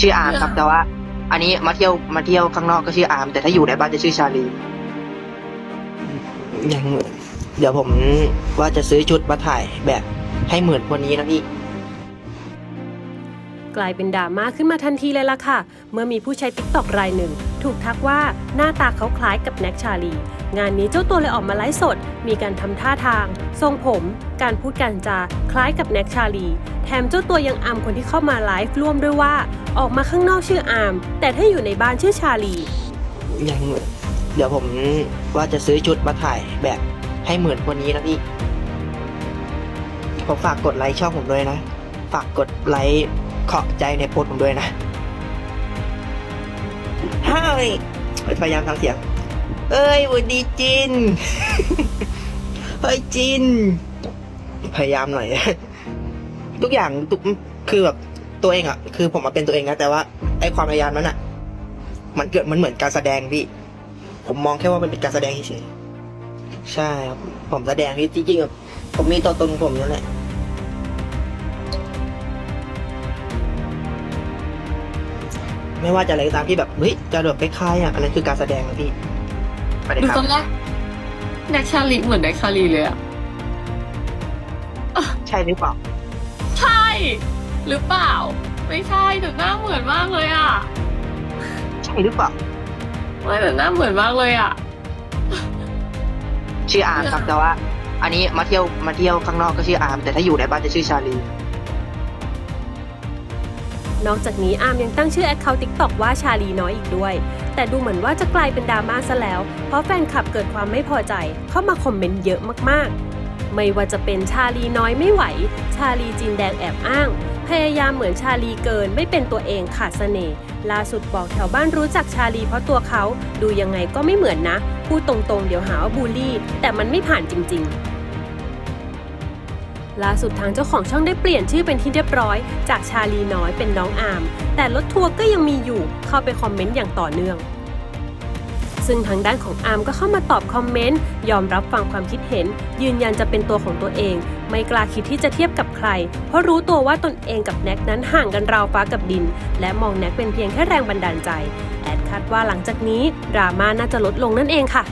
ชื่ออาร์มครับแต่ว่า อันนี้มาเที่ยวมาเที่ยวข้างนอกก็ชื่ออาร์มแต่ถ้าอยู่ในบ้านจะชื่อชาลียังเดี๋ยวผมว่าจะซื้อชุดมาถ่ายแบบให้เหมือนคนนี้นะพี่กลายเป็นดราม่าขึ้นมาทันทีเลยล่ะค่ะ เมื่อมีผู้ใช้ติ๊กต็อกรายหนึ่ง ถูกทักว่าหน้าตาเขาคล้ายกับแน็กชาลี งานนี้เจ้าตัวเลยออกมาไลฟ์สด มีการทำท่าทาง ทรงผม การพูดการจาคล้ายกับแน็กชาลี แถมเจ้าตัวยังอำคนที่เข้ามาไลฟ์ร่วมด้วยว่า ออกมาข้างนอกชื่ออาม แต่ถ้าอยู่ในบ้านชื่อชาลี ยังเดี๋ยวผมว่าจะซื้อชุดมาถ่ายแบบให้เหมือนคนนี้นะพี่ ผมฝากกดไลค์ช่องผมด้วยนะ ฝากกดไลค์ขอบใจในโพสต์ผมด้วยนะ ฮ่ายพยายามทำเสียงเอ้ยวันดีจิน เฮ้ยจิน พยายามหน่อย ทุกอย่างทุกคือแบบตัวเองอะคือผมมาเป็นตัวเองนะแต่ว่าไอความพยายามนั้นอะมันเกิดมันเหมือนการแสดงพี่ ผมมองแค่ว่ามันเป็นการแสดงเฉยใช่ครับผมแสดงพี่จริงๆอะผมมีตัวตนของผมนั่นแหละ ไม่ว่าจะอะไรก็ตามที่แบบเฮ้ยจะแบบคล้ายๆอะอันนั้นคือการแสดงนะพี่ไปเลยดูครัตบอนแรกแน็กชาลีเหมือนแน็กชาลีเลยอะใช่หรือเปล่าใช่ หรือเปล่า ไม่ใช่แต่หน้าเหมือนมากเลยอะใช่หรือเปล่าไม่แต่หน้าเหมือนมากเลยอะชื่ออาร์มครับแต่ว่า อันนี้มาเที่ยวมาเที่ยวข้างนอกก็ชื่ออาร์มแต่ถ้าอยู่ในบ้านจะชื่อชาลี นอกจากนี้อาร์มยังตั้งชื่อแอคเคาท์ติ๊กตอกว่าชาลีน้อยอีกด้วย แต่ดูเหมือนว่าจะกลายเป็นดราม่าซะแล้ว เพราะแฟนคลับเกิดความไม่พอใจ เข้ามาคอมเมนต์เยอะมากๆ ไม่ว่าจะเป็นชาลีน้อยไม่ไหว ชาลีจีนแดงแอบอ้าง พยายามเหมือนชาลีเกินไม่เป็นตัวเองขาดเสน่ห์ล่าสุดบอกแถวบ้านรู้จักชาลีเพราะตัวเขา ดูยังไงก็ไม่เหมือนนะ พูดตรงๆ เดี๋ยวหาว่าบูลลี่ แต่มันไม่ผ่านจริง ๆ ล่าสุดทางเจ้าของช่องได้เปลี่ยนชื่อเป็นที่เรียบร้อย จากชาลีน้อยเป็นน้องอาร์มแต่รถทัวร์ก็ยังมีอยู่เข้าไปคอมเมนต์อย่างต่อเนื่อง ซึ่งทางด้านของอาร์มก็เข้ามาตอบคอมเมนต์ ยอมรับฟังความคิดเห็น ยืนยันจะเป็นตัวของตัวเอง ไม่กล้าคิดที่จะเทียบกับใคร เพราะรู้ตัวว่าตนเองกับแน็กนั้นห่างกันราวฟ้ากับดิน และมองแน็กเป็นเพียงแค่แรงบันดาลใจ แอดคาดว่าหลังจากนี้ดราม่าน่าจะลดลงนั่นเองค่ะ